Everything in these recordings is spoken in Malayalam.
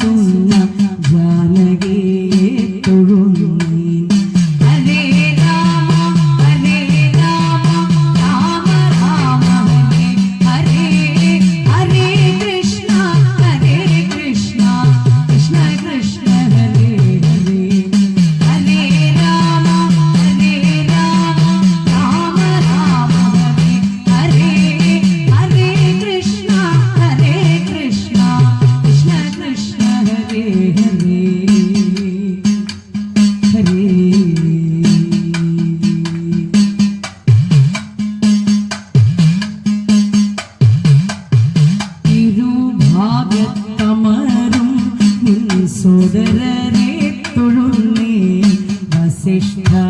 sonhar Krishna.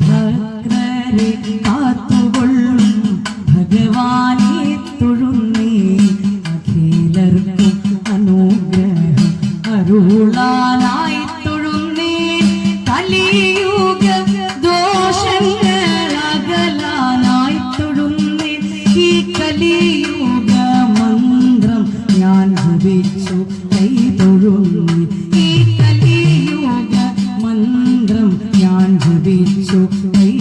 ഭക്തരെ കാത്തുകൊള്ളും ഭഗവാനെ ಬಿಚ್ಚು ಕೈ